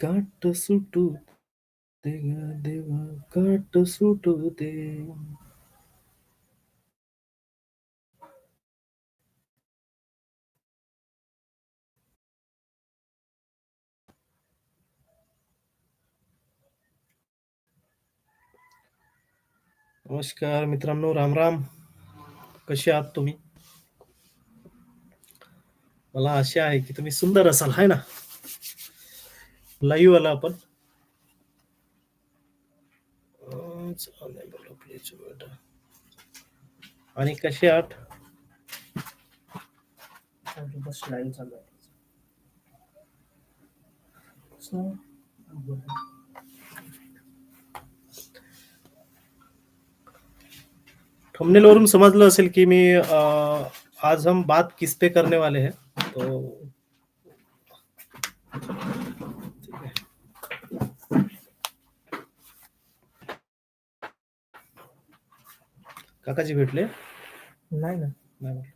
काट सुटू दे देवा काट सुटू दे. नमस्कार मित्रांनो, राम-राम. कसे आहात तुम्ही? मला आशा आहे की तुम्ही सुंदर असाल, आहे ना? लाईव्ह आला आपण. Uh, wait. आणि कसे आहात? थंबनेल वरून समजलं असेल की मी आज हम बात किस पे करने वाले हैं. तो काकाजी भेटले? नाही ना. नाही भेटले.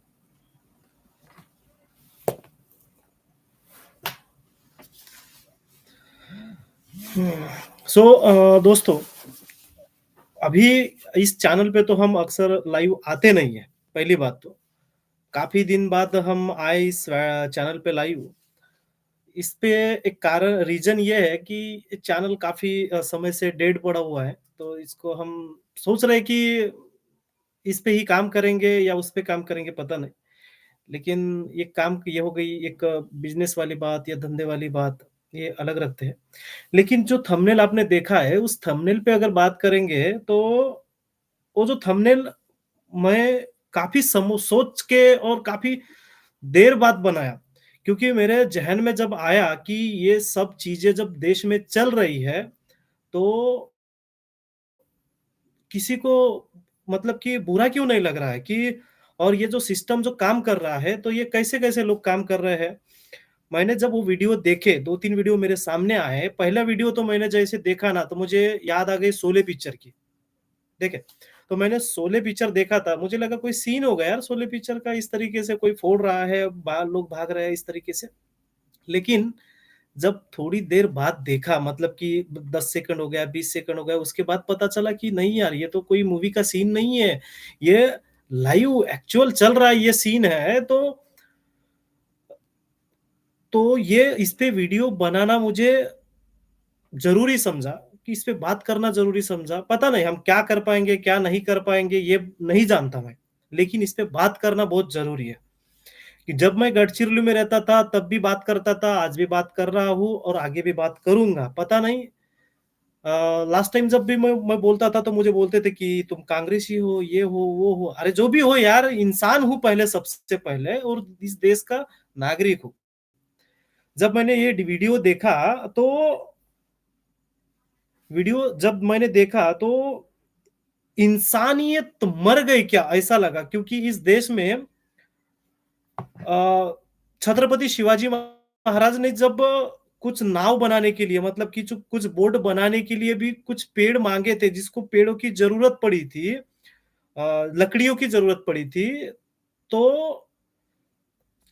सो दोस्तों अभी इस चैनल पे तो हम अक्सर लाइव आते नहीं है, पहली बात तो. काफ़ी दिन बाद हम आए इस चैनल पे लाइव. इस पे एक कारण रीज़न ये है कि चैनल काफ़ी समय से डेड पड़ा हुआ है, तो इसको हम सोच रहे कि इस पे ही काम करेंगे या उस पे काम करेंगे पता नहीं. लेकिन ये काम ये हो गई एक बिज़नेस वाली बात या धंधे वाली बात, ये अलग रखते हैं. लेकिन जो थंबनेल आपने देखा है, उस थंबनेल पे अगर बात करेंगे तो वो जो थंबनेल मैं काफ़ी समो सोच के और काफ़ी देर बाद बनाया. क्योंकि मेरे ज़हन में जब आया कि ये सब चीज़ें जब देश में चल रही है, तो किसी को मतलब कि बुरा क्यों नहीं लग रहा है कि और ये जो सिस्टम जो काम कर रहा है, तो ये कैसे-कैसे लोग काम कर रहे हैं. मैंने जब वो वीडियो देखे, 2-3 वीडियो मेरे सामने आए. पहला वीडियो तो मैंने जैसे देखा ना, तो मुझे याद आ गई शोले पिक्चर की. है? तो मैंने शोले पिक्चर देखा था, मुझे लगा कोई सीन होगा यार शोले पिक्चर का इस तरीके से कोई फोड़ रहा है, लोग भाग रहे हैं इस तरीके से. लेकिन जब थोड़ी देर बाद देखा मतलब कि 10 सेकंड हो गया, 20 सेकंड हो गया, उसके बाद पता चला कि नहीं यार ये तो कोई मूवी का सीन नहीं है. ये लाइव एक्चुअल चल रहा है ये सीन है तो तो ये इस पे वीडियो बनाना मुझे ज़रूरी समझा कि इस पे बात करना ज़रूरी समझा. पता नहीं हम क्या कर पाएँगे, क्या नहीं कर पाएँगे, ये नहीं जानता मैं. लेकिन इस पे बात करना बहुत ज़रूरी है. कि जब मैं गढ़चिरौली में रहता था, तब भी बात करता था, आज भी बात कर रहा हूँ और आगे भी बात करूँगा पता नहीं लास्ट टाइम जब भी मैं मैं बोलता था, तो मुझे बोलते थे कि तुम कांग्रेसी हो, ये हो, वो हो. अरे जो भी हो यार, इंसान हूँ पहले सबसे पहले और इस देश का नागरिक हूँ. जब मैंने ये वीडियो देखा तो वीडियो जब मैंने देखा तो इंसानियत मर गई क्या ऐसा लगा क्योंकि इस देश में छत्रपति शिवाजी महाराज ने जब कुछ नाव बनाने के लिए मतलब कि कुछ बोट बनाने के लिए भी कुछ पेड़ मांगे थे, जिसको पेड़ों की ज़रूरत पड़ी थी लकड़ियों की ज़रूरत पड़ी थी, तो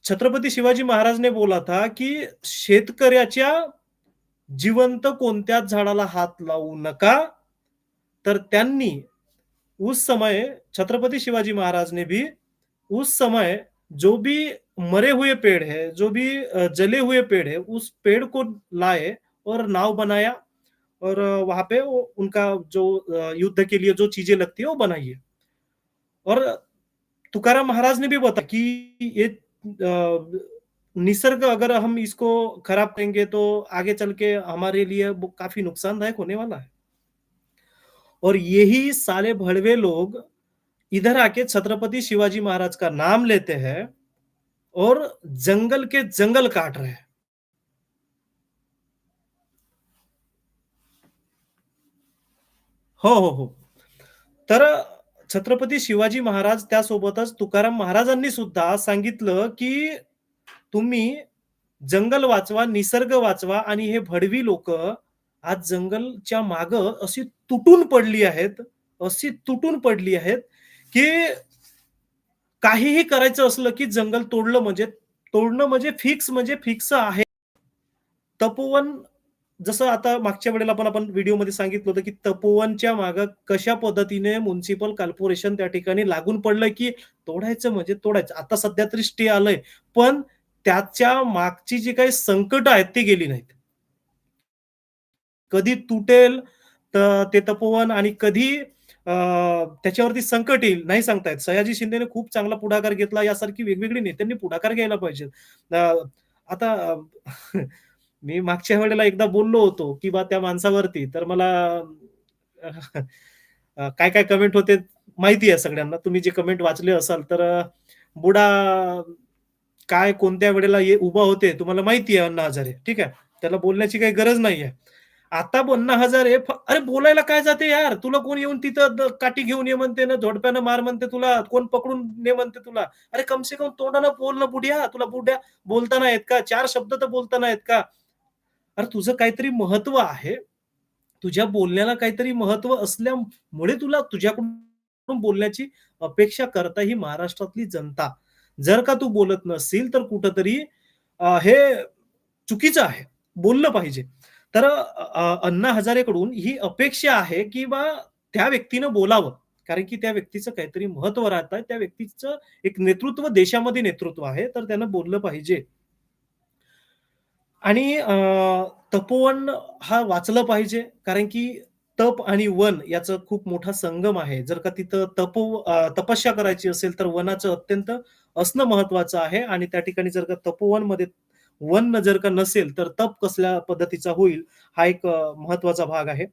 छत्रपती शिवाजी महाराज ने बोला था की शेतकऱ्याच्या जिवंत कोणत्याच झाडाला हात लावू नका. तर त्यांनी उस समय छत्रपति शिवाजी महाराज ने भी उस समय जो भी मरे हुए पेड़ है, जो भी जले हुए पेड़ है, उस पेड़ को लाए और नाव बनाया और वहाँ पे वो उनका जो युद्ध के लिए जो चीज़ें लगती है वो बनाई है. और तुकाराम महाराज ने भी बताया कि ये निसर्ग अगर हम इसको खराब करेंगे तो आगे चल के हमारे लिए काफ़ी नुकसानदायक होने वाला है. और यही साले भड़वे लोग इधर आके छत्रपति शिवाजी महाराज का नाम लेते हैं और जंगल के जंगल काट रहे हैं. हो, हो, हो. तर छत्रपती शिवाजी महाराज त्यासोबतच तुकाराम महाराजांनी सुद्धा सांगितलं, की तुम्ही जंगल वाचवा, निसर्ग वाचवा आणि हे भडवी लोक आज जंगलच्या माग अशी तुटून पडली आहेत, अशी तुटून पडली आहेत, की काहीही करायचं असलं, की जंगल तोडलं म्हणजे तोडणं म्हणजे फिक्स म्हणजे फिक्स आहे. तपोवन जसं आता मागच्या वेळेला पण आपण व्हिडिओमध्ये सांगितलं होतं, की तपोवनच्या माग कशा पद्धतीने म्युन्सिपल कॉर्पोरेशन त्या ठिकाणी लागून पडलंय, की तोडायचं म्हणजे तोडायचं. आता सध्या तरी स्टे आलंय, पण त्याच्या मागची जी काही संकट आहेत ती गेली नाहीत. कधी तुटेल तर ते तपोवन आणि कधी त्याच्यावरती संकट येईल नाही सांगता येत. सयाजी शिंदेने खूप चांगला पुढाकार घेतला यासारखी वेगवेगळी नेत्यांनी पुढाकार घ्यायला पाहिजे. आता मी मागच्या वेळेला एकदा बोललो होतो, की बा त्या माणसावरती तर मला काय-काय कमेंट होते माहिती आहे सगळ्यांना. तुम्ही जे कमेंट वाचले असाल तर बुडा काय कोणत्या वेळेला उभा होते तुम्हाला माहिती आहे अण्णा हजारे. ठीक आहे. त्याला बोलण्याची काही गरज नाहीये. आता अण्णा हजार फ अरे बोलायला काय जाते यार? तुला कोण येऊन तिथं काठी घेऊन ये म्हणते ना, झोडप्यानं मार म्हणते तुला, कोण पकडून ने म्हणते तुला. अरे कम से कम तोंडानं बोल ना बुढ्या तुला बुढ्या बोलताना येत का? चार शब्द तर बोलताना आहेत येत का? अरे तुझं काहीतरी महत्त्व आहे. तुझ्या बोलण्याला काहीतरी महत्त्व असल्यामुळे तुला तुझ्याकडून बोलण्याची अपेक्षा करता ही महाराष्ट्रातली जनता. जर का तू बोलत नसेल तर कुठंतरी हे चुकीचं आहे. बोललं पाहिजे. तर अण्णा हजारेकडून ही अपेक्षा आहे, की बा त्या व्यक्तीनं बोलावं. कारण की त्या व्यक्तीचं काहीतरी महत्त्व आहे त्या व्यक्तीचं एक नेतृत्व देशामध्ये नेतृत्व आहे, तर त्यानं बोललं पाहिजे. आणि तपोवन हा वाचलं पाहिजे. कारण की तप आणि वन याचा खूप मोठा संगम आहे. जर का तिथं तप तपस्या करायची असेल, तर वनाचं अत्यंत असणं महत्त्वाचं आहे आणि त्या ठिकाणी जर का तपोवनमध्ये वन जर का नसेल, तर तप कसल्या पद्धतीचा होईल, हा एक महत्त्वाचा भाग आहे.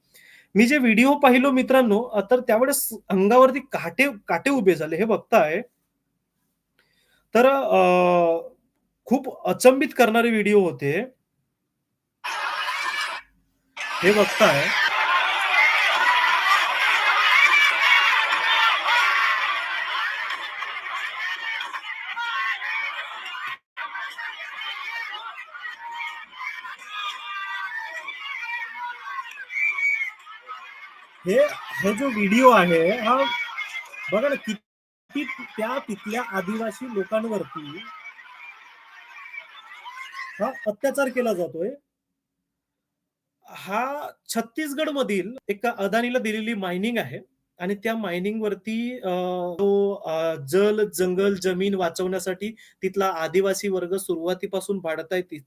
मी जे व्हिडिओ पाहिलो मित्रांनो, तर त्यावेळेस अंगावरती काटे काटे उभे झाले. हे बघताय तर खूप अचंबित करणारे व्हिडिओ होते. हे बघताय हे हे जो व्हिडिओ आहे, हा बघा ना किती त्या तिथल्या आदिवासी लोकांवरती हा अत्याचार केला जातोय. हा छत्तीसगड मधील एका अदानीला दिलेली मायनिंग आहे आणि त्या मायनिंगवरती तो जल, जंगल, जमीन वाचवण्यासाठी तिथला आदिवासी वर्ग सुरुवातीपासून भाडताय आहे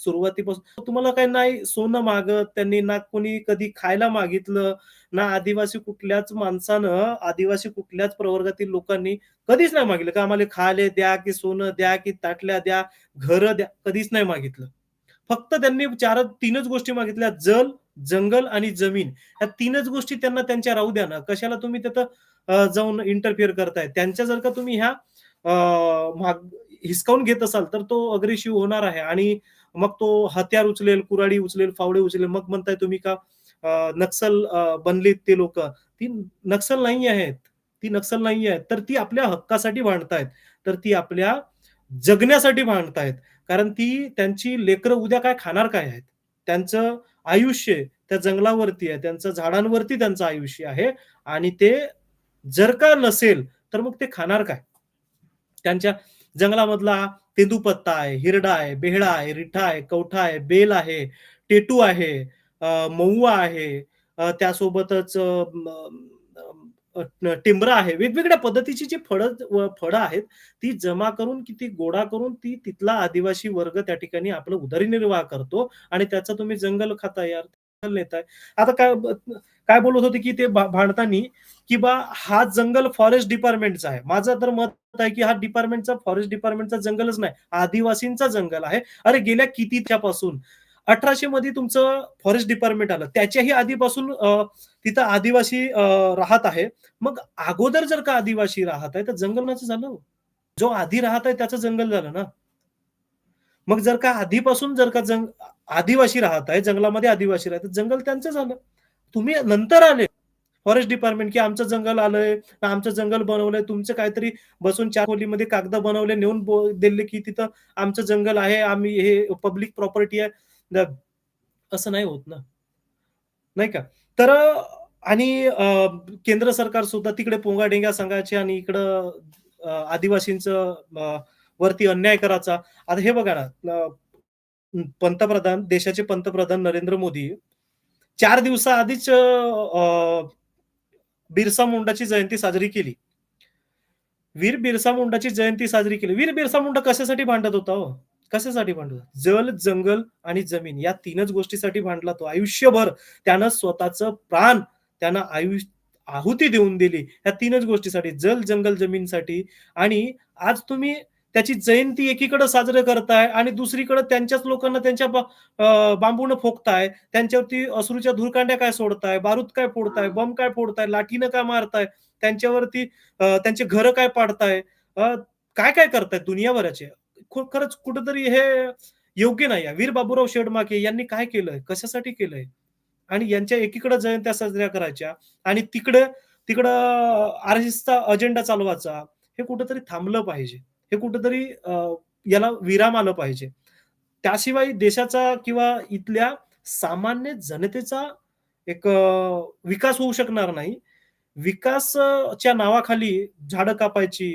सुरुवातीपासून तुम्हाला काही नाही सोनं मागत त्यांनी ना कोणी कधी खायला मागितलं, ना आदिवासी कुठल्याच माणसानं, आदिवासी कुठल्याच प्रवर्गातील लोकांनी कधीच नाही मागितलं, की आम्हाला खायला द्या, की सोनं द्या, की ताटल्या द्या, घरं द्या, कधीच नाही मागितलं. फक्त त्यांनी 4 3च गोष्टी मागितल्या, जल, जंगल आणि जमीन. या तीनच गोष्टी त्यांना त्यांच्या राहू द्या ना. कशाला तुम्ही त्यात जाऊन इंटरफिअर करताय. त्यांच्या जर का तुम्ही ह्या माग हिसकावून घेत असाल, तर तो अग्रेसिव्ह होणार आहे आणि मग तो हत्यार उचलेल, कुऱ्हाडी उचलेल, फावडे उचलेल. मग म्हणताय तुम्ही का नक्सल बनलीत ते लोक ती नक्सल नाही आहेत. ती नक्सल नाही आहेत. तर ती आपल्या हक्कासाठी भांडतायत. तर ती आपल्या जगण्यासाठी भांडतायत. कारण ती त्यांची लेकरं उद्या काय खाणार काय आहेत? त्यांचं आयुष्य त्या जंगलावरती आहे. त्यांचं झाडांवरती त्यांचं आयुष्य आहे आणि ते जर का नसेल, तर मग ते खाणार काय? त्यांच्या जंगलामधला तेंदुपत्ता आहे, हिरडा आहे, बेहडा आहे, रिठा आहे, कवठा आहे, बेल आहे, टेटू आहे, मऊवा आहे, त्यासोबतच टिंबरा आहे. वेगवेगळ्या पद्धतीची जी फळं फळं आहेत, ती जमा करून, की ती गोळा करून, ती तिथला आदिवासी वर्ग त्या ठिकाणी आपलं उदरनिर्वाह करतो आणि त्याचं तुम्ही जंगल खाता यार, नेताय. आता काय काय बोलत होते, की ते भांडतानी, की बा हा जंगल फॉरेस्ट डिपार्टमेंटचा आहे. माझं तर मत आहे, की हा डिपार्टमेंटचा फॉरेस्ट डिपार्टमेंटचा जंगलच नाही, आदिवासींचा जंगल आहे. अरे गेल्या कितीच्यापासून अठराशे मध्ये तुमचं फॉरेस्ट डिपार्टमेंट आलं. त्याच्याही आधीपासून तिथं आदिवासी राहत आहे. मग अगोदर जर का आदिवासी राहत आहे, तर जंगलनाचं झालं? हो. जो आधी राहत आहे त्याचं जंगल झालं ना. मग जर का आधीपासून जर का जंग आदिवासी राहत आहे, जंगलामध्ये आदिवासी राहत जंगल त्यांचं झालं. तुम्ही नंतर आले फॉरेस्ट डिपार्टमेंट, की आमचं जंगल आलंय, आमचं जंगल बनवलंय. तुमचं काहीतरी बसून चार खोलीमध्ये कागद बनवले, नेऊन दिले, की तिथं आमचं जंगल आहे, आम्ही हे पब्लिक प्रॉपर्टी आहे. असं नाही होत ना. नाही का? तर आणि केंद्र सरकार सुद्धा तिकडे पोंगाडेंग्या संघाचे आणि इकडं आदिवासींचं वरती अन्याय करायचा. आता हे बघा ना, पंतप्रधान देशाचे पंतप्रधान नरेंद्र मोदी चार दिवसाआधीच अ, बिरसा मुंडाची जयंती साजरी केली. वीर बिरसा मुंडाची जयंती साजरी केली. वीर बिरसा मुंडा कशासाठी भांडत होता हो? कशासाठी होता? जल, जंगल आणि जमीन या 3च गोष्टीसाठी भांडला तो. आयुष्यभर त्यानं स्वतःचं प्राण त्यानं आयुष्य आहुती देऊन दिली. ह्या 3च गोष्टीसाठी जल, जंगल, जमीनसाठी आणि आज तुम्ही त्याची जयंती एकीकडे साजरी करताय आणि दुसरीकडे त्यांच्याच लोकांना त्यांच्या बांबूनं फोकताय. त्यांच्यावरती अश्रूच्या धुरकांड्या काय सोडताय, बारूद काय फोडताय, बॉम्ब काय फोडताय, लाठीनं काय मारताय, त्यांच्यावरती त्यांची घरं काय पाडताय, अ, काय-काय करताय दुनियाभराचे. खरंच कुठंतरी हे योग्य नाही आहे. वीर बाबूराव शेडमाके यांनी काय केलंय? कशासाठी केलंय? आणि यांच्या एकीकडे जयंत्या साजऱ्या करायच्या आणि तिकडे तिकडं आरएसएसचा अजेंडा चालवायचा. हे कुठंतरी थांबलं पाहिजे. हे कुठंतरी याला विराम आलं पाहिजे. त्याशिवाय देशाचा किंवा इथल्या सामान्य जनतेचा एक विकास होऊ शकणार नाही. विकासच्या नावाखाली झाडं कापायची,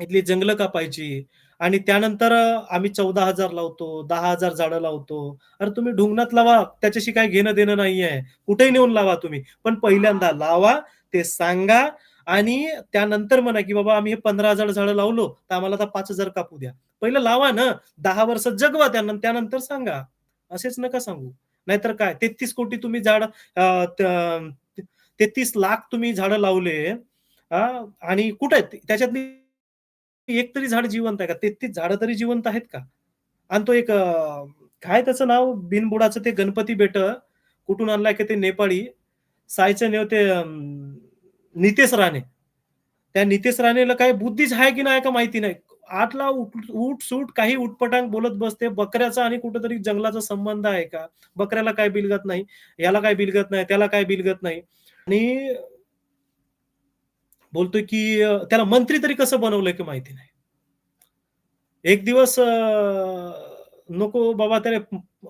इथली जंगलं कापायची आणि त्यानंतर आम्ही चौदा हजार लावतो, दहा हजार झाडं लावतो. अरे तुम्ही ढुंगणात लावा, त्याच्याशी काय घेणं-देणं नाहीये. कुठेही नेऊन लावा तुम्ही. पण पहिल्यांदा लावा, ते सांगा आणि त्यानंतर म्हणा, की बाबा आम्ही हे 15,000 झाडं लावलो, तर आम्हाला आता 5,000 कापू द्या. पहिलं लावा ना, दहा वर्ष जगवा त्यानंतर त्यानंतर सांगा. असेच नका सांगू. नाहीतर काय 33 कोटी तुम्ही झाड तेहतीस लाख तुम्ही झाडं लावले आणि कुठे आहेत? त्याच्यातली एक तरी झाड जिवंत आहे का? 33 झाडं तरी जिवंत आहेत का? आणि तो एक काय त्याचं नाव बिनबुडाचं ते गणपती बेट कुठून आणलाय की ते नेपाळी. सायचं नेव ते नितेश राणे. त्या नितेश राणेला काही बुद्धीच आहे की नाही का माहिती नाही. आठला उठ सूट काही उठपटांग बोलत बसते. बकऱ्याचा आणि कुठेतरी जंगलाचा संबंध आहे का? बकऱ्याला काय बिलगत नाही, याला काय बिलगत नाही, त्याला काय बिलगत नाही आणि बोलतोय की त्याला मंत्री तरी कसं बनवलंय की माहिती नाही. एक दिवस नको बाबा त्याला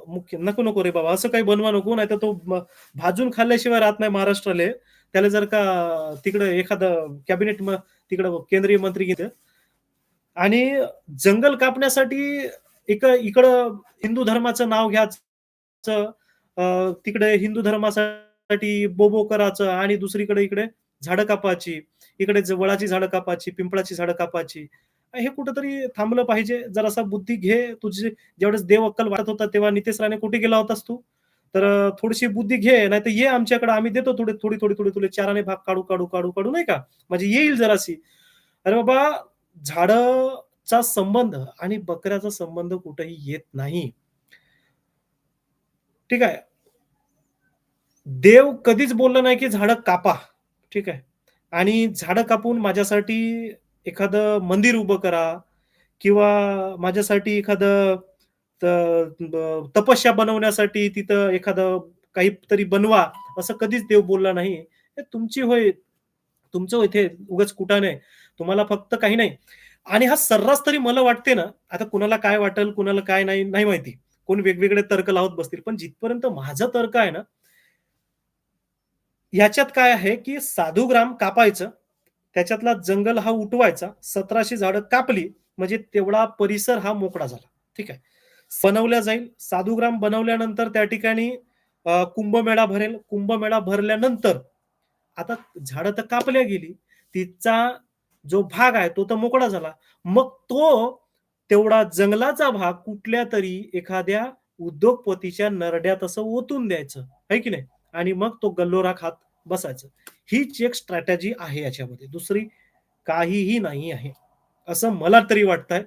मुख्य नको, नको रे बाबा असं काही बनवा नको. नाही तर तो भाजून खाल्ल्याशिवाय राहत नाही महाराष्ट्राले. त्याला जर का तिकडं एखादं कॅबिनेट तिकडं केंद्रीय मंत्री घेतं आणि जंगल कापण्यासाठी एक इकडं हिंदू धर्माचं नाव घ्यायचं. तिकडे हिंदू धर्मासाठी बोबो करायचं आणि दुसरीकडे इकडे झाडं कापायची. इकडे जवळाची झाडं कापायची, पिंपळाची झाडं कापायची. हे कुठंतरी थांबलं पाहिजे. जरासा बुद्धी घे. तुझी ज्यावेळेस देव अक्कल वाटत होता, तेव्हा नितेश राणे कुठे गेला होतास तू? तर थोडीशी बुद्धी घे. नाहीतर ये आमच्याकडे आम्ही देतो थोडी, थोडी, थोडी, थोडी तुला चाराने भाग काढू, काढू, काढू, काढू नाही का? म्हणजे येईल जराशी. अरे बाबा झाडचा संबंध आणि बकऱ्याचा संबंध कुठेही येत नाही. ठीक आहे. देव कधीच बोलला नाही की झाडं कापा. ठीक आहे. आणि झाडं कापून माझ्यासाठी एखादं मंदिर उभं करा किंवा माझ्यासाठी एखादं तपस्या बनवण्यासाठी तिथं एखादं काहीतरी बनवा, असं कधीच देव बोलला नाही. हे तुमची होय तुमचं इथे उगाच कुठं नाही तुम्हाला फक्त काही नाही आणि हा सर्रास तरी मला वाटते ना, आता कुणाला काय वाटेल, कुणाला काय नाही, नाही माहिती. कोण वेगवेगळे तर्क लावत बसतील. पण जिथपर्यंत माझा तर्क आहे ना ह्याच्यात काय आहे, की साधू ग्राम कापायचं, त्याच्यातला जंगल हा उठवायचा, सतराशे झाडं कापली, म्हणजे तेवढा परिसर हा मोकळा झाला. ठीक आहे. बनवल्या जाईल. साधुग्राम बनवल्यानंतर त्या ठिकाणी कुंभमेळा भरेल. कुंभमेळा भरल्यानंतर आता झाडं तर कापल्या गेली. तिचा जो भाग आहे तो तर मोकळा झाला. मग तो तेवढा जंगलाचा भाग कुठल्या तरी एखाद्या उद्योगपतीच्या नरड्यात असं ओतून द्यायचं, आहे की नाही? आणि मग तो गल्लोरा खात बसायचं. हीच एक स्ट्रॅटेजी आहे याच्यामध्ये. दुसरी काहीही नाही आहे. असं मला तरी वाटतंय.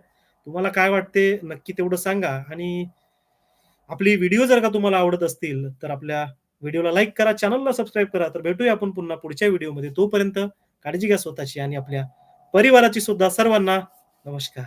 तुम्हाला काय वाटते नक्की तेवढं सांगा आणि आपली व्हिडिओ जर का तुम्हाला आवडत असतील, तर आपल्या व्हिडिओला लाईक करा, चॅनलला सबस्क्राईब करा. तर भेटूया आपण पुन्हा पुढच्या व्हिडिओमध्ये. तोपर्यंत काळजी घ्या स्वतःची आणि आपल्या परिवाराची सुद्धा. सर्वांना नमस्कार.